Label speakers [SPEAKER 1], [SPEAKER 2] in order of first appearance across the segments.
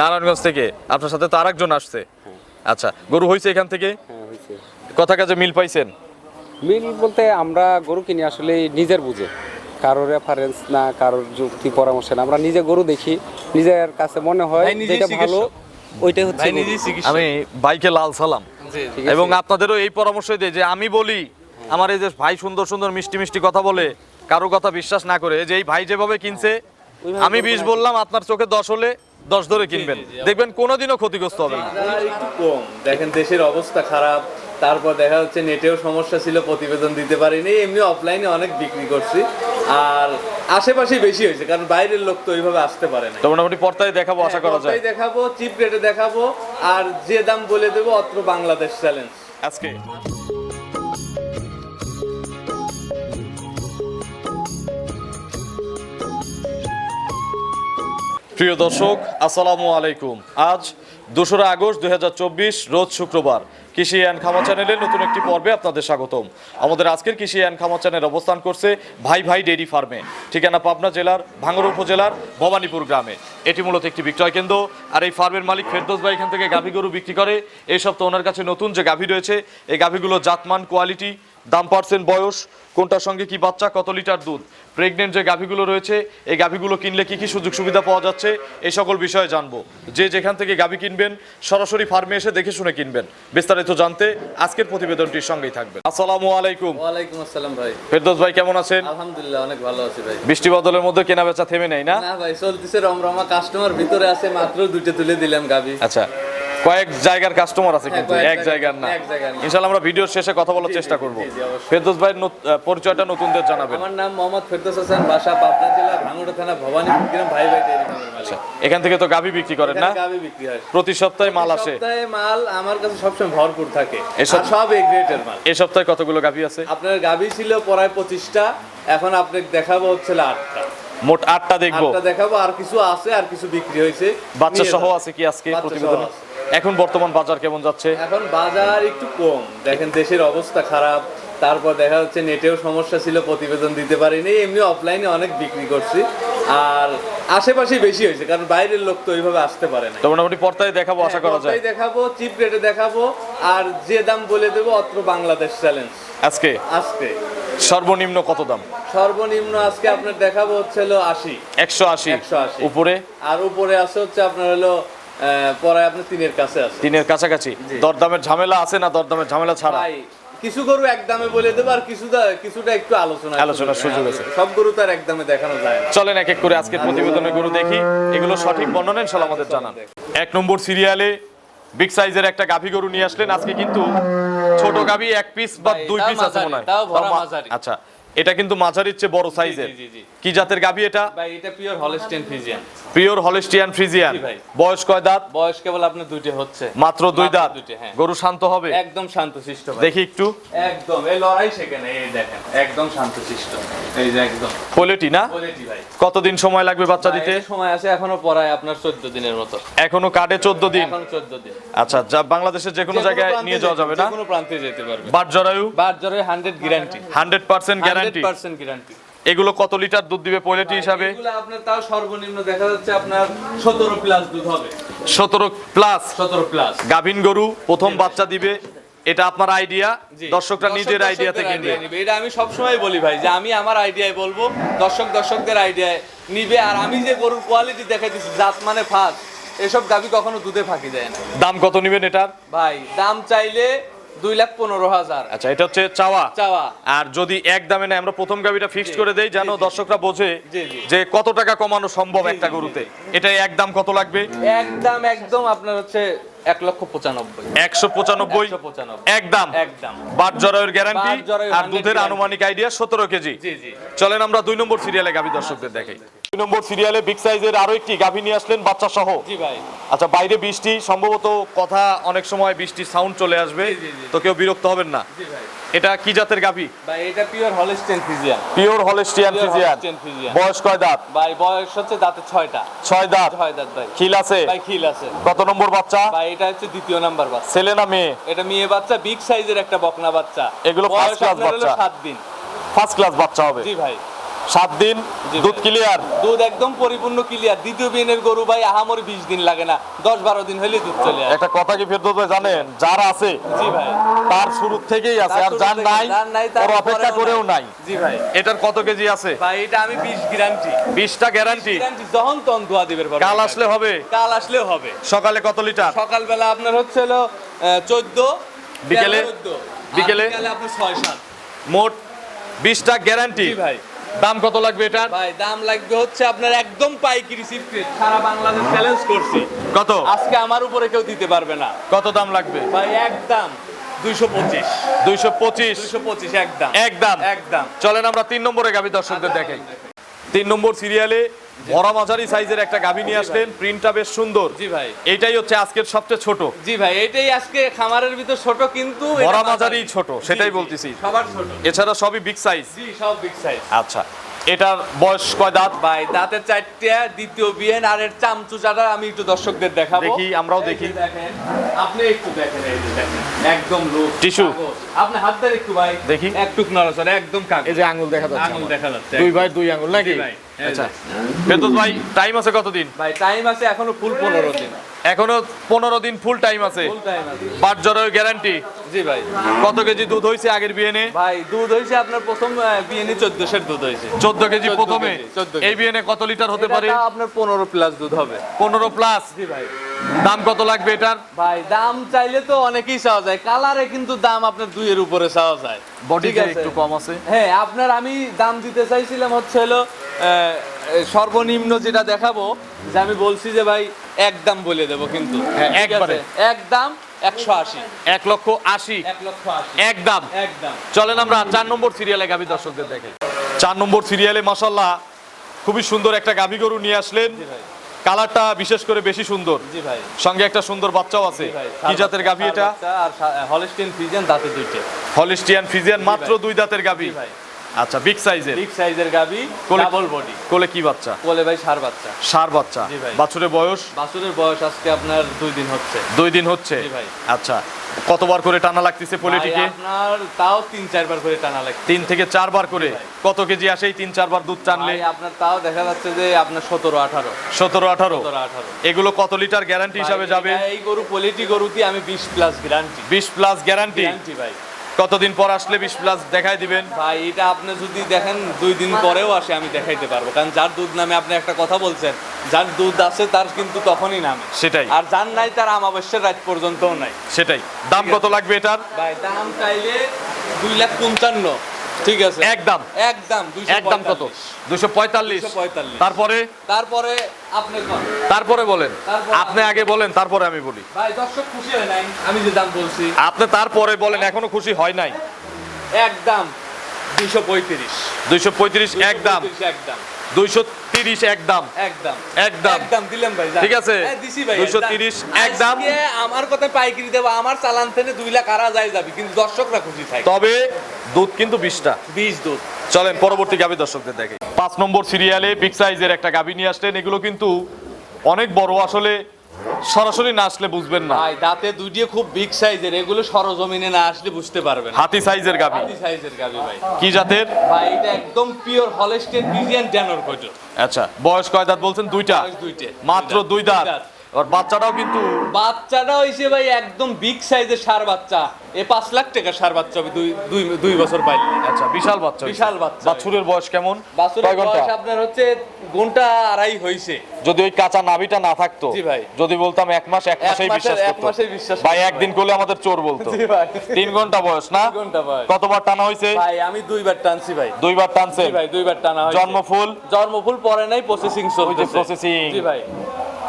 [SPEAKER 1] নারায়ণগঞ্জ থেকে। আপনার সাথে তো আরেকজন আসছে। আচ্ছা গরু হয়েছে এখান থেকে?
[SPEAKER 2] হ্যাঁ
[SPEAKER 1] কথা কাজে মিল পাইছেন?
[SPEAKER 2] মিল বলতে আমরা গরু কিনি আসলে নিজের বুঝে। কারোর রেফারেন্স না কারোর যুক্তি পরামর্শ না। আমরা নিজে গরু দেখি। নিজের কাছে মনে হয় যেটা ভালো ওইটাই হচ্ছে
[SPEAKER 1] আমি বাইকে লাল সালাম। এবং আপনাদেরও এই পরামর্শ দিই যে আমি বলি আমার এই যে ভাই সুন্দর সুন্দর মিষ্টি মিষ্টি কথা বলে কারও কথা বিশ্বাস না করে যে এই ভাই যেভাবে কিনছে আমি বিশ বললাম আপনার চোখে দশ হলে দশ ধরে কিনবেন। দেখবেন কোনোদিনও ক্ষতিগ্রস্ত হবে না।
[SPEAKER 3] একটু কম। দেখেন দেশের অবস্থা খারাপ তারপর দেখা যাচ্ছে নেটেও সমস্যা ছিল প্রতিবেদন দিতে পারিনি এমনি অফলাইনে অনেক বিক্রি করছি। আর আশেপাশে বেশি হয়েছে কারণ বাইরের লোক তো ওইভাবে আসতে পারে না
[SPEAKER 1] তো মোটামুটি পর্দায় দেখাবো আশা করা যায়।
[SPEAKER 3] দেখাবো চিপ রেটে দেখাবো আর যে দাম বলে দেবো অত্র বাংলাদেশ চ্যালেঞ্জ
[SPEAKER 1] আজকে। প্রিয় দর্শক, আসসালামু আলাইকুম। আজ দোসরা আগস্ট দু হাজার চব্বিশ, রোজ শুক্রবার। কৃষি অ্যান্ড খামা চ্যানেলের নতুন একটি পর্বে আপনাদের স্বাগতম। আমাদের আজকের কৃষি অ্যান্ড খামা চ্যানেল অবস্থান করছে ভাই ভাই ডেইরি ফার্মে। ঠিকানা পাবনা জেলার, ভাঙ্গর উপজেলার, ভবানীপুর গ্রামে। এটি মূলত একটি বিক্রয় কেন্দ্র। আর এই ফার্মের মালিক ফেরদোস ভাই এখান থেকে গাভী গরু বিক্রি করে। এই সপ্তাহে ওনার কাছে নতুন যে গাভী রয়েছে, এই গাভীগুলো জাতমান, কোয়ালিটি দাম পার্সেন্ট বয়স কোনটার সঙ্গে কি বাচ্চা কত লিটার দুধ? প্রেগনেন্ট যে গাভীগুলো রয়েছে এই গাভীগুলো কিনলে কি কি সুযোগ সুবিধা পাওয়া যাচ্ছে? এই সকল বিষয়ে জানব। যে যেখান থেকে গাভী কিনবেন সরাসরি ফার্মে এসে দেখে শুনে কিনবেন। বিস্তারিত জানতে আজকের প্রতিবেদনটির সঙ্গেই থাকবেন। আসসালামু আলাইকুম।
[SPEAKER 3] ওয়ালাইকুম আসসালাম ভাই।
[SPEAKER 1] ফেরদোস ভাই কেমন আছেন?
[SPEAKER 3] আলহামদুলিল্লাহ অনেক ভালো আছি ভাই।
[SPEAKER 1] বৃষ্টি বদলের মধ্যে কেনা বেচা থেমে নেই না?
[SPEAKER 3] না ভাই চলতেছে রমরমা। কাস্টমার ভিতরে আছে মাত্র দুইটা তুলে দিলাম গাভী।
[SPEAKER 1] আচ্ছা কয়েক জায়গার কাস্টমার আছে কিন্তু
[SPEAKER 3] হ্যাঁ,
[SPEAKER 1] এক জায়গার না। ইনশাআল্লাহ আমরা ভিডিওর শেষে কথা বলার চেষ্টা করব। ফেরদোস ভাইয়ের পরিচয়টা নতুনদের জানাবেন।
[SPEAKER 3] আমার নাম মোহাম্মদ ফেরদৌস হাসান বাসা পাবনা জেলা ভাঙ্গুড়া থানা ভবানীপুর গ্রাম ভাই ভাই
[SPEAKER 1] আচ্ছা এখান থেকে তো গাভী বিক্রি করেন না?
[SPEAKER 3] গাবি বিক্রি হয়।
[SPEAKER 1] প্রতি সপ্তাহে মাল আসে?
[SPEAKER 3] সপ্তাহে মাল আমার কাছে সবসময় ভরপুর থাকে। সব এ গ্রেটের মাল।
[SPEAKER 1] এই সপ্তাহে কতগুলো গাভী আছে?
[SPEAKER 3] আপনার গাবি ছিল প্রায় পঁচিশটা এখন আপনাকে দেখাবো হচ্ছে আটটা।
[SPEAKER 1] মোট আটটা দেখব।
[SPEAKER 3] আটটা দেখাবো আর কিছু আছে আর কিছু বিক্রি হয়েছে।
[SPEAKER 1] বাচ্চা সহ আছে কি আজকে প্রতিবেদনে?
[SPEAKER 3] আছে।
[SPEAKER 1] এখন বর্তমান বাজার কেমন যাচ্ছে?
[SPEAKER 3] এখন বাজার একটু কম। দেখেন দেশের অবস্থা খারাপ তারপর দেখা যাচ্ছে নেটেও সমস্যা ছিল প্রতিবেদন দিতে পারিনি এমনি অফলাইনে অনেক বিক্রি করছি। আর আশেপাশে বেশি হয়েছে কারণ বাইরের লোক তো ওইভাবে আসতে পারে না।
[SPEAKER 1] তো মোটামুটি পর্দায় দেখাবো আশা করা যায়
[SPEAKER 3] পর্দায় দেখাবো চিপ রেটে দেখাবো আর যে দাম বলে দেবো অত্র বাংলাদেশ চ্যালেঞ্জ
[SPEAKER 1] আজকে?
[SPEAKER 3] আজকে।
[SPEAKER 1] সর্বনিম্ন কত দাম?
[SPEAKER 3] সর্বনিম্ন আজকে আপনার দেখাবো হচ্ছে হলো আশি।
[SPEAKER 1] একশো আশি।
[SPEAKER 3] 180
[SPEAKER 1] উপরে?
[SPEAKER 3] আর উপরে আছে হচ্ছে আপনার হলো আহ, পরায় আপনার তিনের কাছে আছে
[SPEAKER 1] তিনের কাছাকাছি। দরদামের ঝামেলা আছে না দরদামের ঝামেলা ছাড়া?
[SPEAKER 3] কিছু গরু এক দামে বলে দেবো আর কিছুটা কিছুটা একটু আলোচনা
[SPEAKER 1] আলোচনার সুযোগ আছে।
[SPEAKER 3] সব গরু তো আর এক দামে দেখানো যায় না।
[SPEAKER 1] চলেন এক এক করে আজকের প্রতিবেদনের গরু দেখি। এগুলো সঠিক বর্ণনা ইনশাল্লাহ আমাদের জানান। এক নম্বর সিরিয়ালে বিগ সাইজের একটা গাভী গরু নিয়ে আসলেন। আজকে কিন্তু ছোট গাভী এক পিস বা দুই পিস আছে মনে হয়। আচ্ছা এটা কিন্তু মাঝারির চেয়ে বড় সাইজের।
[SPEAKER 3] জি, জি, জি।
[SPEAKER 1] কি জাতের গাবি এটা?
[SPEAKER 3] ভাই এটা pure Holstein Friesian
[SPEAKER 1] pure Holstein Friesian বয়স কয় দাঁত?
[SPEAKER 3] বয়স কেবল আপনার দুইটা হচ্ছে।
[SPEAKER 1] মাত্র দুই দাঁত।
[SPEAKER 3] হ্যাঁ।
[SPEAKER 1] গরু শান্ত হবে?
[SPEAKER 3] একদম শান্তশিষ্ট ভাই।
[SPEAKER 1] দেখি একটু।
[SPEAKER 3] একদম এই লড়াই সেখানে এই দেখেন একদম শান্তশিষ্ট এই যে একদম।
[SPEAKER 1] কোয়ালিটি না?
[SPEAKER 3] কোয়ালিটি ভাই।
[SPEAKER 1] কতদিন সময় লাগবে বাচ্চা দিতে?
[SPEAKER 3] সময় আছে এখনও পড়ায় আপনার চোদ্দ দিনের মতো।
[SPEAKER 1] এখনও কার্ডে চোদ্দ দিন?
[SPEAKER 3] এখনও চোদ্দ দিন।
[SPEAKER 1] আচ্ছা যা বাংলাদেশের যে কোনো জায়গায় নিয়ে যাওয়া যাবে না?
[SPEAKER 3] যে কোনো প্রান্তে যেতে পারবে।
[SPEAKER 1] বাট জরায়ু
[SPEAKER 3] বার জ্বরে hundred guarantee
[SPEAKER 1] hundred percent guarantee
[SPEAKER 3] percent guarantee
[SPEAKER 1] এগুলো কত লিটার দুধ দিবে কোয়ালিটি হিসাবে?
[SPEAKER 3] আপনার তাও সর্বনিম্ন দেখা যাচ্ছে আপনার সতেরো প্লাস দুধ হবে।
[SPEAKER 1] সতেরো প্লাস
[SPEAKER 3] সতেরো প্লাস
[SPEAKER 1] গাভিন গরু প্রথম বাচ্চা দিবে এটা আপনার আইডিয়া দর্শকরা নিজের আইডিয়াতে কিনবে
[SPEAKER 3] এটা আমি সবসময় বলি ভাই যে আমি আমার আইডিয়ায় বলব দর্শক দর্শকদের আইডিয়ায় নিবে। আর আমি যে গরুর কোয়ালিটি দেখাইতেছি জাত মানে ফাঁক এসব গাভি কখনো দুধে ফাঁকি দেয় না।
[SPEAKER 1] দাম কত নিবেন এটার?
[SPEAKER 3] ভাই দাম চাইলে দুই লাখ পনেরো হাজার।
[SPEAKER 1] আচ্ছা এটা হচ্ছে চাওয়া।
[SPEAKER 3] চাওয়া।
[SPEAKER 1] আর যদি এক দামে না আমরা প্রথম গাভিটা ফিক্সড করে দেই যেন। দর্শকরা বোঝে। যে কত টাকা কমানো সম্ভব একটা গরুতে। এটা এক দাম কত লাগবে?
[SPEAKER 3] একদম একদম আপনার হচ্ছে এক লক্ষ পঁচানব্বই।
[SPEAKER 1] একশো পঁচানব্বই? একদম
[SPEAKER 3] একদম
[SPEAKER 1] বাট জরায়ের গ্যারান্টি আর দুধের আনুমানিক আইডিয়া সতেরো কেজি। চলেন আমরা দুই নম্বর সিরিয়ালে গাভী দর্শকদের দেখাই। দুই নম্বর সিরিয়ালে বিগ সাইজের আরও একটি গাভী নিয়ে আসলেন বাচ্চা সহ
[SPEAKER 3] জি ভাই।
[SPEAKER 1] আচ্ছা বাইরে বৃষ্টি সম্ভবত কথা অনেক সময় বৃষ্টির সাউন্ড চলে আসবে। তো কেউ বিরক্ত হবেন না।
[SPEAKER 3] জি ভাই।
[SPEAKER 1] এটা কি জাতের গাভী?
[SPEAKER 3] ভাই এটা pure Holstein Friesian
[SPEAKER 1] pure Holstein Friesian বয়স কয় দাঁত?
[SPEAKER 3] ভাই বয়স হচ্ছে দাঁতে ছয়টা।
[SPEAKER 1] ছয় দাঁত।
[SPEAKER 3] ছয় দাঁত ভাই।
[SPEAKER 1] খিল আছে?
[SPEAKER 3] ভাই খিল আছে।
[SPEAKER 1] কত নম্বর বাচ্চা?
[SPEAKER 3] ভাই এটা হচ্ছে দ্বিতীয় নাম্বার বাচ্চা।
[SPEAKER 1] ছেলে না মেয়ে?
[SPEAKER 3] এটা মেয়ে বাচ্চা বিগ সাইজের একটা বকনা বাচ্চা।
[SPEAKER 1] এগুলো
[SPEAKER 3] আপনার হলো
[SPEAKER 1] বাচ্চা।
[SPEAKER 3] সাত দিন।
[SPEAKER 1] ফার্স্ট ক্লাস বাচ্চা হবে।
[SPEAKER 3] জি ভাই।
[SPEAKER 1] সাত দিন দুধ ক্লিয়ার
[SPEAKER 3] দুধ একদম পরিপূর্ণ ক্লিয়ার দ্বিতীয় বিয়ের গরু ভাই আহামরি বিশ দিন লাগে না। দশ বারো দিন হলে দুধ চলে আসে।
[SPEAKER 1] একটা কথা কি ফেরদৌস ভাই জানেন? যার আছে
[SPEAKER 3] জি ভাই।
[SPEAKER 1] তার শুরু থেকেই আছে। আর যার নাই
[SPEAKER 3] তার
[SPEAKER 1] অপেক্ষা করেও নাই।
[SPEAKER 3] জি ভাই।
[SPEAKER 1] এটার কত কেজি আছে?
[SPEAKER 3] ভাই এটা আমি বিশ গ্যারান্টি
[SPEAKER 1] বিশটা গ্যারান্টি
[SPEAKER 3] যখন তখন দোয়া দিবের পারব
[SPEAKER 1] কাল আসলে হবে?
[SPEAKER 3] কাল আসলেও হবে।
[SPEAKER 1] সকালে কত লিটার?
[SPEAKER 3] সকালবেলা আপনার হচ্ছে হলো চোদ্দ
[SPEAKER 1] বিকেলে? বিকেলে?
[SPEAKER 3] বিকেলে আপনার ছয় সাত।
[SPEAKER 1] মোট বিশটা গ্যারান্টি
[SPEAKER 3] ভাই।
[SPEAKER 1] দাম কত লাগবে এটা?
[SPEAKER 3] ভাই দাম লাগবে হচ্ছে আপনার একদম পাইকারি সিক্রেট সারা বাংলাদেশ চ্যালেঞ্জ করছি।
[SPEAKER 1] কত?
[SPEAKER 3] আজকে আমার উপরে কেউ দিতে পারবে না।
[SPEAKER 1] কত দাম লাগবে?
[SPEAKER 3] ভাই একদম দুইশো পঁচিশ।
[SPEAKER 1] দুইশো পঁচিশ?
[SPEAKER 3] দুইশো পঁচিশ একদম।
[SPEAKER 1] একদম।
[SPEAKER 3] একদম।
[SPEAKER 1] চলেন আমরা তিন নম্বরে গাবি দর্শকদের দেখাই। তিন নম্বর সিরিয়ালে বড় মাঝারি সাইজের একটা গাভী নিয়ে আসলেন। প্রিন্টটা বেশ সুন্দর।
[SPEAKER 3] জি ভাই।
[SPEAKER 1] এইটাই হচ্ছে আজকের সবচেয়ে ছোট।
[SPEAKER 3] জি ভাই এটাই আজকে খামারের ভিতর ছোট কিন্তু
[SPEAKER 1] বড়
[SPEAKER 3] মাঝারি।
[SPEAKER 1] ছোট সেটাই বলতেছি।
[SPEAKER 3] সবার ছোট।
[SPEAKER 1] এছাড়া সবই বিগ সাইজ
[SPEAKER 3] জি সব বিগ সাইজ
[SPEAKER 1] আচ্ছা এটার বয়স কয় দাঁত?
[SPEAKER 3] ভাই দাঁতের চারটে দ্বিতীয় বিয়েন আর এর চামচুচাটা আমি একটু দর্শকদের দেখাবো।
[SPEAKER 1] দেখি, আমরাও দেখি।
[SPEAKER 3] দেখেন আপনি একটু দেখেন এই যে দেখেন একদম লোক
[SPEAKER 1] টিস্যু।
[SPEAKER 3] আপনি হাত দেন একটু ভাই।
[SPEAKER 1] দেখি।
[SPEAKER 3] একটু নড়াচড়া একদম কাগজ।
[SPEAKER 1] এই যে আঙ্গুল দেখা যাচ্ছে
[SPEAKER 3] আঙুল দেখা যাচ্ছে
[SPEAKER 1] দুই ভাই দুই আঙ্গুল নাকি?
[SPEAKER 3] ভাই,
[SPEAKER 1] আচ্ছা। বেতন ভাই টাইম আছে কতদিন?
[SPEAKER 3] ভাই টাইম আছে এখনও ফুল পনেরো দিন।
[SPEAKER 1] এখনও পনেরো দিন ফুল টাইম আছে। পাঁচ জ্বরের গ্যারান্টি
[SPEAKER 3] জি ভাই।
[SPEAKER 1] কত কেজি দুধ হয়েছে আগের বিয়েনে
[SPEAKER 3] ভাই দুধ হয়েছে আপনার প্রথম বিয়েনি চোদ্দশের দুধ হয়েছে
[SPEAKER 1] চোদ্দ কেজি
[SPEAKER 3] 14
[SPEAKER 1] প্রথমে?
[SPEAKER 3] KG, 14 KG.
[SPEAKER 1] এই বিয়েনে কত লিটার হতে পারে?
[SPEAKER 3] আপনার পনেরো প্লাস দুধ হবে।
[SPEAKER 1] পনেরো প্লাস
[SPEAKER 3] জি ভাই।
[SPEAKER 1] দাম কত লাগবে এটার?
[SPEAKER 3] ভাই দাম চাইলে তো অনেকেই চাওয়া যায়। কালারে কিন্তু দাম আপনার দুইয়ের উপরে চাওয়া যায়।
[SPEAKER 1] বডি একটু কম আছে।
[SPEAKER 3] হ্যাঁ আপনার আমি দাম দিতে চাইছিলাম হচ্ছে হলো সর্বনিম্ন যেটা দেখাবো যে আমি বলছি যে ভাই এক দাম বলে দেবো কিন্তু।
[SPEAKER 1] হ্যাঁ? একবারে।
[SPEAKER 3] এক দাম একশো আশি।
[SPEAKER 1] এক লক্ষ আশি।
[SPEAKER 3] এক লক্ষ আশি।
[SPEAKER 1] এক দাম।
[SPEAKER 3] এক দাম।
[SPEAKER 1] চলেন আমরা চার নম্বর সিরিয়ালে গাভী দর্শকদের দেখে। চার নম্বর সিরিয়ালে মাসাল্লাহ খুবই সুন্দর একটা গাভী গরু নিয়ে আসলেন। কালারটা বিশেষ করে বেশি সুন্দর।
[SPEAKER 3] জি ভাই।
[SPEAKER 1] সঙ্গে একটা সুন্দর বাচ্চাও আছে। কি জাতের গাভী এটা?
[SPEAKER 3] আর হলিস্টিন ফ্রিজেন দাঁতে দুইটে।
[SPEAKER 1] হলিস্টিয়ান ফিজিয়ান মাত্র দুই দাঁতের গাভী
[SPEAKER 3] ভাই।
[SPEAKER 1] আচ্ছা বিগ সাইজের
[SPEAKER 3] বিগ সাইজের গাবি
[SPEAKER 1] কোলে-
[SPEAKER 3] ডাবল বডি
[SPEAKER 1] কোলে কি বাচ্চা?
[SPEAKER 3] কোলে ভাই সার বাচ্চা।
[SPEAKER 1] সার বাচ্চা। বাছুরের বয়স?
[SPEAKER 3] বাছুরের বয়স আজকে আপনার দুই দিন হচ্ছে।
[SPEAKER 1] দুই দিন হচ্ছে?
[SPEAKER 3] ভাই।
[SPEAKER 1] আচ্ছা কতবার করে টানা লাগতেছে পোলেটিকে?
[SPEAKER 3] আপনার তাও তিন চারবার করে টানা লাগে
[SPEAKER 1] তিন থেকে চারবার করে? কত কেজি আসে তিন চারবার দুধ টানলে?
[SPEAKER 3] আপনার তাও দেখা যাচ্ছে যে আপনার সতেরো আঠারো।
[SPEAKER 1] সতেরো আঠারো?
[SPEAKER 3] আঠারো।
[SPEAKER 1] এগুলো কত লিটার গ্যারান্টি হিসাবে যাবে?
[SPEAKER 3] এই গরু পোলিটি গরুতে আমি বিশ প্লাস গ্যারান্টি
[SPEAKER 1] বিশ প্লাস গ্যারান্টি
[SPEAKER 3] গ্যারান্টি ভাই।
[SPEAKER 1] কতদিন পর আসলে বিশ প্লাস দেখাই দিবেন?
[SPEAKER 3] ভাই এটা আপনি যদি দেখেন দুই দিন পরেও আসে আমি দেখাইতে পারব। কারণ যার দুধ নামে আপনি একটা কথা বলছেন যার দুধ আছে তার কিন্তু তখনই নামে।
[SPEAKER 1] সেটাই।
[SPEAKER 3] আর যার নাই তার আমাবস্যের রাত পর্যন্তও নাই।
[SPEAKER 1] সেটাই। দাম কত লাগবে এটার?
[SPEAKER 3] ভাই দাম চাইলে দুই লাখ পঞ্চান্ন। ঠিক আছে।
[SPEAKER 1] একদম।
[SPEAKER 3] একদম
[SPEAKER 1] একদম কত? দুশো পঁয়তাল্লিশ। তারপরে?
[SPEAKER 3] তারপরে আপনি
[SPEAKER 1] তারপরে বলেন। আপনি আগে বলেন তারপরে আমি বলি।
[SPEAKER 3] ভাই দর্শক খুশি হয় নাই আমি যে দাম বলছি।
[SPEAKER 1] আপনি তারপরে বলেন এখনও খুশি হয় নাই।
[SPEAKER 3] একদম দুইশো পঁয়ত্রিশ।
[SPEAKER 1] দুইশো পঁয়ত্রিশ একদম।
[SPEAKER 3] একদম।
[SPEAKER 1] দুইশো তিরিশ একদম।
[SPEAKER 3] একদম।
[SPEAKER 1] একদম।
[SPEAKER 3] একদম দিলাম ভাই
[SPEAKER 1] ঠিক আছে?
[SPEAKER 3] ভাই
[SPEAKER 1] 230 একদম।
[SPEAKER 3] আমার কথা পাইকারি দেবো আমার চালান থেকে দুই লাখ আরা যায় যাবে কিন্তু দর্শকরা খুশি থাকে।
[SPEAKER 1] তবে দুধ কিন্তু বিশটা
[SPEAKER 3] বিশ দুধ।
[SPEAKER 1] চলেন পরবর্তী গাভী দর্শকদের দেখে। পাঁচ নম্বর সিরিয়ালে বিগ সাইজের একটা গাভী নিয়ে আসলেন। এগুলো কিন্তু অনেক বড় আসলে সরাসরি না আসলে বুঝবেন না।
[SPEAKER 3] ভাই দাঁতে দুইটিয়ে খুব বিগ সাইজের এগুলো সরজমিনে না আসলে বুঝতে পারবেন।
[SPEAKER 1] হাতি সাইজের গাভী।
[SPEAKER 3] হাতি সাইজের গাবি ভাই।
[SPEAKER 1] কি জাতের?
[SPEAKER 3] ভাই এটা একদম পিওর হলেস্টেন ফ্রিজিয়ান ড্যানোর কোটো
[SPEAKER 1] আচ্ছা বয়স কয় দাঁত বলছেন? দুইটা।
[SPEAKER 3] দুইটে।
[SPEAKER 1] মাত্র
[SPEAKER 3] দুই
[SPEAKER 1] দুই
[SPEAKER 3] দাঁত।
[SPEAKER 1] আর বাচ্চাটাও কিন্তু
[SPEAKER 3] বাচ্চাটা হইছে ভাই একদম বিগ সাইজের সার বাচ্চা। এ পাঁচ লাখ টাকা সার বাচ্চা হবে দুই দুই দুই বছর পাইলে।
[SPEAKER 1] আচ্ছা বিশাল বাচ্চা
[SPEAKER 3] বিশাল বাচ্চা।
[SPEAKER 1] বাছুরের বয়স কেমন?
[SPEAKER 3] বাছুরের বয়স আপনার হচ্ছে ঘণ্টা আড়াই হইছে।
[SPEAKER 1] যদি ওই কাঁচা নাভিটা না থাকতো
[SPEAKER 3] জি ভাই।
[SPEAKER 1] যদি বলতাম এক মাস এক মাসেই বিশ্বাস
[SPEAKER 3] এক মাসেই বিশ্বাস
[SPEAKER 1] ভাই একদিন করলে আমাদের চোর বলতো।
[SPEAKER 3] জি ভাই।
[SPEAKER 1] তিন ঘণ্টা বয়স না?
[SPEAKER 3] ঘণ্টা বয়স।
[SPEAKER 1] কতবার টানা হয়েছে
[SPEAKER 3] ভাই আমি দুইবার টানছি ভাই।
[SPEAKER 1] দুইবার টানছে
[SPEAKER 3] জি ভাই দুইবার টানা
[SPEAKER 1] জন্মফুল?
[SPEAKER 3] জন্মফুল পরে নাই প্রসেসিং চলছে
[SPEAKER 1] processing।
[SPEAKER 3] জি ভাই।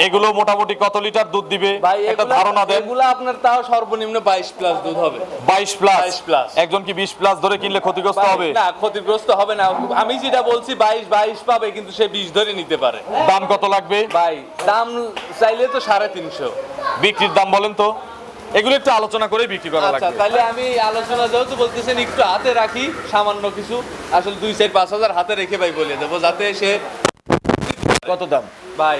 [SPEAKER 1] এগুলো মোটামুটি কত লিটার দুধ দিবে? একটা ধারণা দেন।
[SPEAKER 3] এগুলা আপনার তাও সর্বনিম্ন 22 প্লাস দুধ হবে।
[SPEAKER 1] বাইশ প্লাস
[SPEAKER 3] 22 প্লাস
[SPEAKER 1] একজন কি বিশ প্লাস ধরে কিনলে ক্ষতিগ্রস্ত হবে?
[SPEAKER 3] না ক্ষতিগ্রস্ত হবে না। আমি যেটা বলছি 22 22 পাবে কিন্তু সে 20 ধরে নিতে পারে।
[SPEAKER 1] দাম কত লাগবে?
[SPEAKER 3] ভাই দাম চাইলে তো সাড়ে তিনশো।
[SPEAKER 1] বিক্রির দাম বলেন তো। এগুলো একটু আলোচনা করে বিক্রি করা লাগবে
[SPEAKER 3] আচ্ছা
[SPEAKER 1] লাগবে।
[SPEAKER 3] তাহলে আমি আলোচনা যেহেতু বলতেছেন একটু হাতে রাখি সামান্য কিছু। আসলে দুই চার পাঁচ হাজার হাতে রেখে ভাই বলে দেবো যাতে সে
[SPEAKER 1] কত দাম?
[SPEAKER 3] ভাই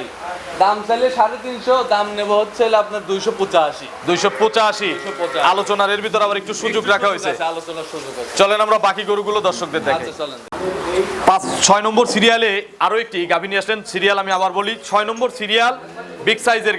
[SPEAKER 3] দাম চাইলে সাড়ে তিনশো দাম নেব হচ্ছে আপনার দুইশো পঁচাশি।
[SPEAKER 1] দুইশো পঁচাশি? আলোচনার এর ভিতর আবার একটু সুযোগ রাখা হয়েছে।
[SPEAKER 3] আলোচনার সুযোগ
[SPEAKER 1] চলেন আমরা বাকি গরুগুলো দর্শকদের দেখে।
[SPEAKER 3] আচ্ছা চলেন।
[SPEAKER 1] পাঁচ ছয় নম্বর সিরিয়ালে আরও একটি গাভী নিয়ে আসলেন। সিরিয়াল আমি আবার বলি ছয় নম্বর সিরিয়াল বিগ সাইজের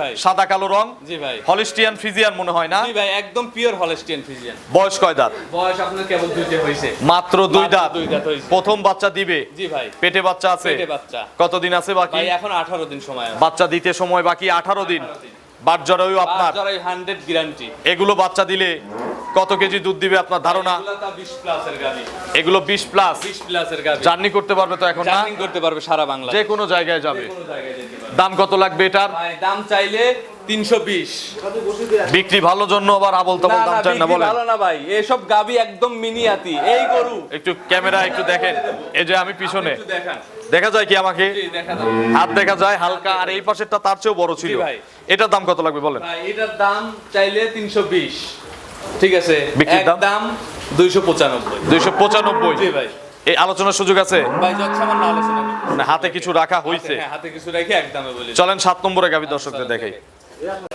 [SPEAKER 3] ভাই।
[SPEAKER 1] সাদা কালো রং।
[SPEAKER 3] জি ভাই।
[SPEAKER 1] হলিস্টিয়ান ফিজিয়ান মনে হয় না?
[SPEAKER 3] জি ভাই একদম পিওর হলিস্টিয়ান ফিজিয়ান
[SPEAKER 1] বয়স কয় দাঁত?
[SPEAKER 3] বয়স আপনার কেবল দুইটা হয়েছে
[SPEAKER 1] মাত্র দুই দাঁত।
[SPEAKER 3] দুই দাঁত হয়েছে।
[SPEAKER 1] প্রথম বাচ্চা দিবে?
[SPEAKER 3] জি ভাই।
[SPEAKER 1] পেটে বাচ্চা আছে?
[SPEAKER 3] পেটে বাচ্চা।
[SPEAKER 1] কতদিন আছে বাকি?
[SPEAKER 3] ভাই এখন আঠারো দিন সময় আছে।
[SPEAKER 1] বাচ্চা দিতে সময় বাকি আঠারো দিন। বাট জরায়ু আপনার?
[SPEAKER 3] হান্ড্রেড গ্যারান্টি
[SPEAKER 1] এগুলো বাচ্চা দিলে কত কেজি দুধ দিবে আপনার ধারণা? এগুলো বিশ প্লাস
[SPEAKER 3] বিশ প্লাসের গাড়ি
[SPEAKER 1] জার্নি করতে পারবে তো এখন না?
[SPEAKER 3] জার্নিং করতে পারবে সারা বাংলা
[SPEAKER 1] যে কোনো জায়গায় যাবে দাম কত লাগবে এটার?
[SPEAKER 3] দাম চাইলে তিনশো বিশ।
[SPEAKER 1] বিক্রি ভালোর জন্য আবার আবল তাবল দাম চাই না
[SPEAKER 3] ভালো না ভাই এসব গাবি একদম মিনিয়াতি এই গরু।
[SPEAKER 1] একটু ক্যামেরা একটু দেখেন। এই যে আমি পিছনে। দেখা যায় কি আমাকে? হাত দেখা যায় হালকা আর এই পাশেরটা তার চেয়েও বড় ছিল। এটার দাম কত লাগবে বলেন।
[SPEAKER 3] ভাই এটার দাম চাইলে তিনশো বিশ। ঠিক আছে?
[SPEAKER 1] বিক্রির দাম?
[SPEAKER 3] দুইশো পঁচানব্বই।
[SPEAKER 1] দুইশো পঁচানব্বই।
[SPEAKER 3] জি ভাই।
[SPEAKER 1] এই আলোচনার সুযোগ আছে?
[SPEAKER 3] ভাই যৎসামান্য আলোচনা করি।
[SPEAKER 1] হাতে কিছু রাখা হয়েছে
[SPEAKER 3] হ্যাঁ, হাতে কিছু রেখে একদমে বলি।
[SPEAKER 1] চলেন সাত নম্বরে গাভী দর্শকদের দেখাই।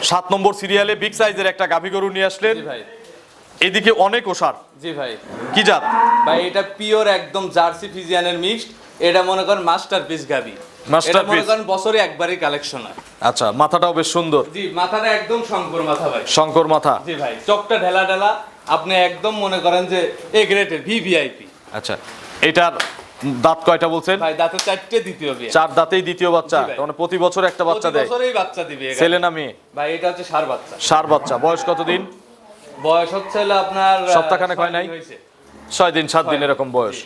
[SPEAKER 1] সাত নম্বর সিরিয়ালে বিগ সাইজের একটা গাভী গরু নিয়ে আসলেন।
[SPEAKER 3] ভাই।
[SPEAKER 1] এদিকে অনেক ওষার।
[SPEAKER 3] জি ভাই।
[SPEAKER 1] কি জাত?
[SPEAKER 3] ভাই এটা পিওর একদম জার্সি ফিজিয়ানের মিক্সড। এটা মনে করেন মাস্টার পিস গাবি এটা মনে করেন বছরে একবারই কালেকশন হয়।
[SPEAKER 1] আচ্ছা মাথাটাও বেশ সুন্দর।
[SPEAKER 3] জি মাথাটা একদম শঙ্কর মাথা ভাই।
[SPEAKER 1] শঙ্কর মাথা।
[SPEAKER 3] জি ভাই চকটা ঢেলা ঢেলা। আপনি একদম মনে করেন যে এ গ্রেটের ভিভিআইপি
[SPEAKER 1] আচ্ছা এটার দাঁত কয়টা বলছেন?
[SPEAKER 3] ভাই দাঁতে চারটে দ্বিতীয় বিয়ে।
[SPEAKER 1] চার দাঁতেই দ্বিতীয় বাচ্চা। মানে প্রতি বছর একটা বাচ্চা
[SPEAKER 3] প্রতি
[SPEAKER 1] দেয়।
[SPEAKER 3] বছরেই বাচ্চা দিবে
[SPEAKER 1] ছেলে না মেয়ে?
[SPEAKER 3] ভাই এটা হচ্ছে সার বাচ্চা।
[SPEAKER 1] সার বাচ্চা। বয়স কতদিন?
[SPEAKER 3] বয়স হচ্ছে আপনার
[SPEAKER 1] সপ্তাহখানেক হয় নাই? ছয় দিন সাত দিন এরকম বয়স।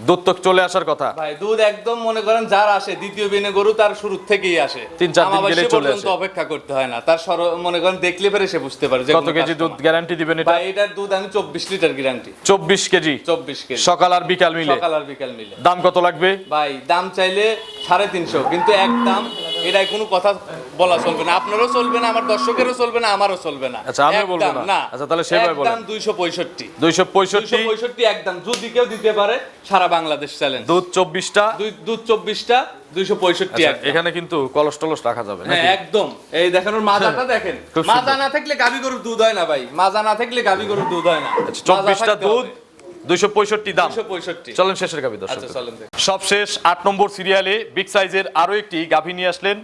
[SPEAKER 1] দুধ তো চলে আসার কথা।
[SPEAKER 3] ভাই দুধ একদম মনে করেন যার আসে দ্বিতীয় বিনে গরু তার শুরু থেকেই আসে।
[SPEAKER 1] তিন চার দিন গেলেই চলে আসে।
[SPEAKER 3] অপেক্ষা করতে হয় না। তার সর মনে করেন দেখলে পরে সে বুঝতে পারে
[SPEAKER 1] কত কেজি দুধ গ্যারান্টি দিবেন এটা?
[SPEAKER 3] ভাই এটার দুধ আমি চব্বিশ লিটার গ্যারান্টি
[SPEAKER 1] চব্বিশ কেজি?
[SPEAKER 3] চব্বিশ কেজি।
[SPEAKER 1] সকাল আর বিকাল মিলে?
[SPEAKER 3] সকাল আর বিকাল মিলে।
[SPEAKER 1] দাম কত লাগবে?
[SPEAKER 3] ভাই দাম চাইলে সাড়ে তিনশো কিন্তু এক দাম এটাই কোনো কথা বলা চলবে না। আপনারও চলবে না আমার দর্শকেরও চলবে না আমারও চলবে না।
[SPEAKER 1] আচ্ছা, আমিও বলব না। আচ্ছা, তাহলে সেভাবে বলেন।
[SPEAKER 3] দাম দুইশো পঁয়ষট্টি।
[SPEAKER 1] দুইশো
[SPEAKER 3] দুইশো
[SPEAKER 1] পঁয়ষট্টি
[SPEAKER 3] পঁয়ষট্টি একদম। যদি কেউ দিতে পারে সারা বাংলাদেশ চ্যালেঞ্জ
[SPEAKER 1] দুধ চব্বিশটা?
[SPEAKER 3] দুধ চব্বিশটা দুইশো পঁয়ষট্টি
[SPEAKER 1] আচ্ছা,
[SPEAKER 3] একদম।
[SPEAKER 1] এখানে কিন্তু কলস টলস রাখা যাবে
[SPEAKER 3] হ্যাঁ
[SPEAKER 1] নাকি?
[SPEAKER 3] একদম। এই দেখেন ওর মাজাটা দেখেন। মাজা না থাকলে গাভী গরুর দুধ হয় না ভাই। মাজা না থাকলে গাভী গরুর দুধ হয় না।
[SPEAKER 1] আচ্ছা, চব্বিশটা দুধ? দুইশো পঁয়ষট্টি দাম। চলেন শেষের গাভী দর্শক
[SPEAKER 3] আচ্ছা।
[SPEAKER 1] সবশেষ আট নম্বর সিরিয়ালে বিগ সাইজের আরও একটি গাভী নিয়ে আসলেন।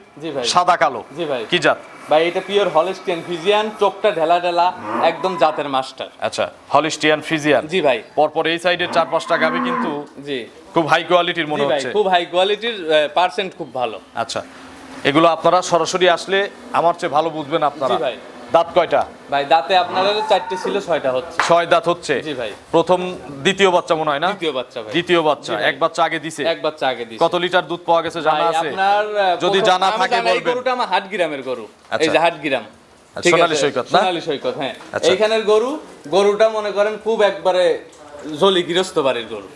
[SPEAKER 1] সাদা কালো।
[SPEAKER 3] জি ভাই।
[SPEAKER 1] কি জাত?
[SPEAKER 3] ভাই এটা পিওর হলস্টিয়ান ফিজিয়ান চোখটা ঢেলা ঢেলা একদম জাতের মাস্টার
[SPEAKER 1] আচ্ছা হলিস্টিয়ান ফ্রিজিয়ান
[SPEAKER 3] জি ভাই।
[SPEAKER 1] পরপর এই সাইডের চার পাঁচটা গাভী কিন্তু
[SPEAKER 3] জি।
[SPEAKER 1] খুব হাই কোয়ালিটির মনে হচ্ছে।
[SPEAKER 3] খুব হাই কোয়ালিটির পার্সেন্ট খুব ভালো।
[SPEAKER 1] আচ্ছা এগুলো আপনারা সরাসরি আসলে আমার চেয়ে ভালো বুঝবেন আপনারা।
[SPEAKER 3] জি ভাই।
[SPEAKER 1] দাঁত কয়টা?
[SPEAKER 3] ভাই দাঁতে আপনার চারটে ছিল ছয়টা হচ্ছে।
[SPEAKER 1] ছয় দাঁত হচ্ছে?
[SPEAKER 3] জি ভাই।
[SPEAKER 1] প্রথম দ্বিতীয় বাচ্চা মনে হয় না?
[SPEAKER 3] দ্বিতীয় বাচ্চা ভাই।
[SPEAKER 1] দ্বিতীয় বাচ্চা। এক বাচ্চা আগে দিছে?
[SPEAKER 3] এক বাচ্চা আগে দিয়েছে
[SPEAKER 1] কত লিটার দুধ পাওয়া গেছে জানা আছে?
[SPEAKER 3] আপনার
[SPEAKER 1] যদি জানা থাকে
[SPEAKER 3] জানি এই
[SPEAKER 1] বলবেন।
[SPEAKER 3] গরুটা আমার হাট গ্রামের গরু। এই
[SPEAKER 1] আচ্ছা।
[SPEAKER 3] যে হাট গ্রাম
[SPEAKER 1] আচ্ছা, সোনালী সৈকত না?
[SPEAKER 3] সোনালী সৈকত হ্যাঁ।
[SPEAKER 1] আচ্ছা।
[SPEAKER 3] এইখানের গরু গরুটা মনে করেন খুব একবারে জলি গৃহস্থ বাড়ির গরু।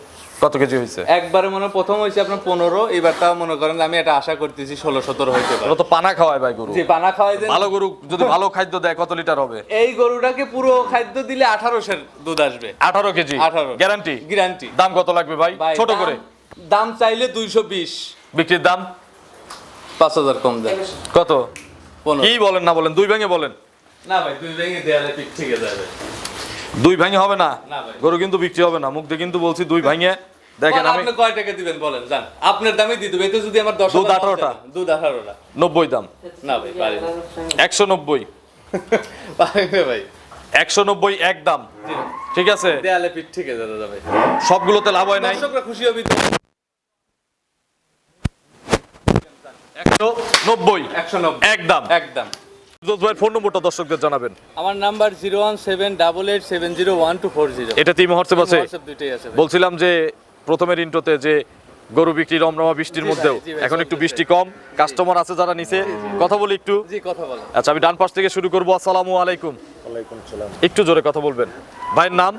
[SPEAKER 1] কত কেজি হয়েছে?
[SPEAKER 3] একবারে মনে প্রথম হয়েছে আপনার পনেরো এবারটাও মনে করেন আমি এটা আশা করতেছি ষোলো সতেরো পারে।
[SPEAKER 1] ওরা তো পানা খাওয়ায় ভাই গরু।
[SPEAKER 3] পানা খাওয়াই দেন
[SPEAKER 1] ভালো গরু যদি ভালো খাদ্য দেয় কত লিটার হবে?
[SPEAKER 3] এই গরুটাকে পুরো খাদ্য দিলে আঠারোশের দুধ আসবে।
[SPEAKER 1] আঠারো কেজি?
[SPEAKER 3] আঠারো।
[SPEAKER 1] গ্যারান্টি
[SPEAKER 3] গ্যারান্টি
[SPEAKER 1] দাম কত লাগবে ভাই? ছোট করে।
[SPEAKER 3] দাম চাইলে দুইশো বিশ।
[SPEAKER 1] বিক্রির দাম?
[SPEAKER 3] পাঁচ হাজার কম দেয়
[SPEAKER 1] কত? কি বলেন না বলেন দুই ভেঙে বলেন।
[SPEAKER 3] না ভাই দুই ভেঙে দেয়ালে পিক থেকে যাবে
[SPEAKER 1] দুই ভেঙে হবে না। গরু কিন্তু বিক্রি হবে না। মুখ দিয়ে কিন্তু বলছি দুই ভেঙে। দেখেন
[SPEAKER 3] আপনি কয় টাকা দিবেন বলেন জান আপনার দামে দিয়ে দেবো। যদি আমার দশ
[SPEAKER 1] দুধ
[SPEAKER 3] হাজার
[SPEAKER 1] আঠারোটা।
[SPEAKER 3] লস যায়, দুধ আঠারোটা।
[SPEAKER 1] নব্বই দাম।
[SPEAKER 3] না ভাই পারি না।
[SPEAKER 1] একশো নব্বই।
[SPEAKER 3] পারি ভাই।
[SPEAKER 1] একশো নব্বই এক দাম। ঠিক আছে?
[SPEAKER 3] দেয়ালে পিঠ থেকে যেতে যাবে
[SPEAKER 1] সবগুলোতে লাভ হয় নাই।
[SPEAKER 3] দর্শকরা খুশি হবে তো।
[SPEAKER 1] একশো নব্বই।
[SPEAKER 3] একশো নব্বই।
[SPEAKER 1] এক দাম।
[SPEAKER 3] একদম
[SPEAKER 1] ফিরদৌস ভাইয়ের ফোন নম্বরটা দর্শকদের জানাবেন।
[SPEAKER 3] আমার number zero one seven double eight seven zero one two four zero.
[SPEAKER 1] এটা তিন হোয়াটসঅ্যাপ আছে।
[SPEAKER 3] দুইটাই আছে ভাই।
[SPEAKER 1] বলছিলাম যে প্রথমের ইন্টোতে যে গরু বিক্রি রমরমা বৃষ্টির মধ্যেও এখন একটু বৃষ্টি কম কাস্টমার আছে যারা নিচে কথা বলি একটু।
[SPEAKER 3] জি কথা বলেন
[SPEAKER 1] আচ্ছা আমি ডান পাশ থেকে শুরু করব আসসালামু আলাইকুম।
[SPEAKER 4] ওয়ালাইকুম সালাম।
[SPEAKER 1] একটু জোরে কথা বলবেন। ভাইয়ের নাম?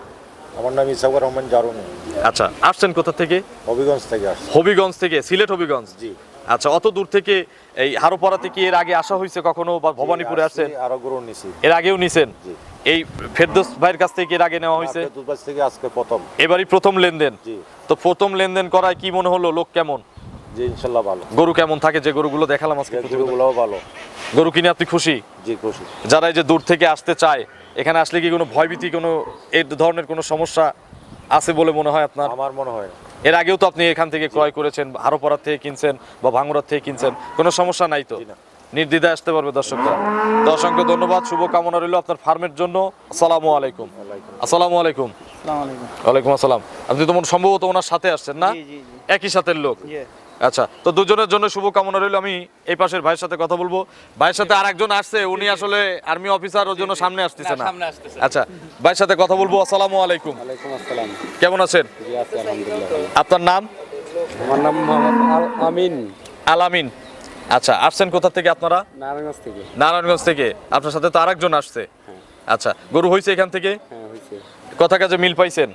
[SPEAKER 4] আমার নাম ইসাকুর রহমান জারুন
[SPEAKER 1] আচ্ছা আসছেন কোথা থেকে?
[SPEAKER 4] হবিগঞ্জ থেকে
[SPEAKER 1] হবিগঞ্জ থেকে সিলেট হবিগঞ্জ।
[SPEAKER 4] জি।
[SPEAKER 1] আচ্ছা অত দূর থেকে এই হারোপাড়া থেকে এর আগে আসা হয়েছে কখনো বা ভবানীপুরে আসছেন?
[SPEAKER 4] আসছি, আরও গরু নিছি
[SPEAKER 1] এর আগেও নিছেন? এই ফেরদৌস ভাইয়ের কাছ থেকে এর আগে নেওয়া হয়েছে?
[SPEAKER 4] আপনার থেকে আজকে প্রথম।
[SPEAKER 1] এবারই প্রথম লেনদেন?
[SPEAKER 4] জি।
[SPEAKER 1] তো প্রথম লেনদেন করায় কি মনে হলো? লোক কেমন?
[SPEAKER 4] জি ইনশাল্লাহ ভালো।
[SPEAKER 1] গরু কেমন থাকে? যে গরুগুলো দেখালাম আজকে?
[SPEAKER 4] গরুগুলোও ভালো।
[SPEAKER 1] গরু কিনে আপনি খুশি?
[SPEAKER 4] জি খুশি।
[SPEAKER 1] যারা এই যে দূর থেকে আসতে চায় এখানে আসলে কি কোনো ভয়ভীতি কোনো এই ধরনের কোনো সমস্যা আছে বলে মনে হয় আপনার?
[SPEAKER 4] আমার মনে হয়।
[SPEAKER 1] এর আগেও তো আপনি এখান থেকে ক্রয় করেছেন হারোপাড়ার থেকে কিনছেন বা ভাঙড়ার থেকে কিনছেন কোনো সমস্যা নাই তো? নির্দ্বিধায় আসতে পারবে দর্শকরা। তো অসংখ্য ধন্যবাদ শুভকামনা রইল আপনার ফার্মের জন্য। আসসালামু আলাইকুম। আসসালামু আলাইকুম। ওয়ালাইকুম আসসালাম। আপনি তো সম্ভবত ওনার সাথে আসছেন না? একই সাথের লোক। আচ্ছা তো দুজনের জন্য শুভ কামনা রইল। আমি এই পাশের ভাইয়ের সাথে কথা বলব। ভাইয়ের সাথে আর একজন আসছে উনি আসলে আর্মি অফিসার ওর জন্য সামনে আসতেছে না আচ্ছা ভাইয়ের সাথে কথা বলব। আসসালামু আলাইকুম।
[SPEAKER 2] আসসালাম।
[SPEAKER 1] কেমন আছেন?
[SPEAKER 2] জি আছি আলহামদুলিল্লাহ।
[SPEAKER 1] আপনার নাম?
[SPEAKER 2] আমার নাম মোহাম্মদ আমিন।
[SPEAKER 1] আলামিন আচ্ছা আসছেন কোথা থেকে আপনারা?
[SPEAKER 2] নারায়ণগঞ্জ থেকে।
[SPEAKER 1] নারায়ণগঞ্জ থেকে। আপনার সাথে তো আরেকজন আসছে। আচ্ছা গরু হয়েছে এখান থেকে?
[SPEAKER 2] হ্যাঁ
[SPEAKER 1] কথা কাজে মিল পাইছেন?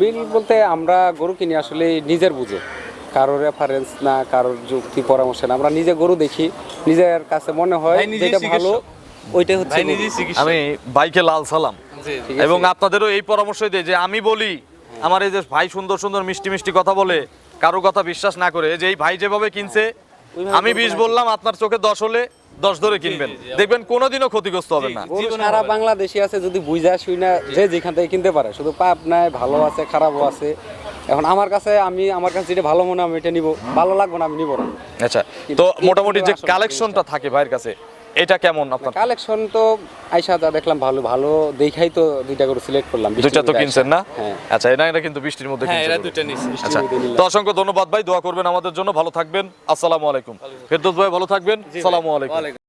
[SPEAKER 2] মিল বলতে আমরা গরু কিনি আসলে নিজের বুঝে। কারোর রেফারেন্স না কারোর যুক্তি পরামর্শ না। আমরা নিজে গরু দেখি নিজের কাছে মনে হয় যেটা ভালো ওইটাই হচ্ছে
[SPEAKER 1] আমি বাইকে লাল সালাম? এবং আপনাদেরও এই পরামর্শই দেয় যে আমি বলি আমার এই যে ভাই সুন্দর সুন্দর মিষ্টি মিষ্টি কথা বলে কারও কথা বিশ্বাস না করে যে এই ভাই যেভাবে কিনছে আমি বিশ বললাম আপনার চোখে দশ হলে দশ ধরে কিনবেন। দেখবেন কোনোদিনও ক্ষতিগ্রস্ত হবে না।
[SPEAKER 2] সারা বাংলাদেশি আছে যদি বুঝা শুই না যে যেখান থেকে কিনতে পারে শুধু পাপ নাই ভালো আছে খারাপও আছে এখন আমার কাছে আমি আমার কাছে যেটা ভালো মনে হয় আমি এটা নিব। ভালো লাগবে না আমি নিব না।
[SPEAKER 1] আচ্ছা তো মোটামুটি যে কালেকশনটা থাকে ভাইয়ের কাছে এটা কেমন আপনার?
[SPEAKER 2] কালেকশন তো আইসা যা দেখলাম ভালো ভালো দেখাই তো দুইটা করে সিলেক্ট করলাম
[SPEAKER 1] দুইটা তো কিনছেন না?
[SPEAKER 2] হ্যাঁ।
[SPEAKER 1] আচ্ছা এটা এটা কিন্তু বৃষ্টির মধ্যে
[SPEAKER 3] হ্যাঁ
[SPEAKER 1] কিনছেন।
[SPEAKER 3] এরা
[SPEAKER 1] গরু।
[SPEAKER 3] দুইটা নিছি
[SPEAKER 1] আচ্ছা তো অসংখ্য ধন্যবাদ ভাই দোয়া করবেন আমাদের জন্য ভালো থাকবেন আসসালামু আলাইকুম। ফেরদৌস ভাই ভালো থাকবেন সালামু আলাইকুম।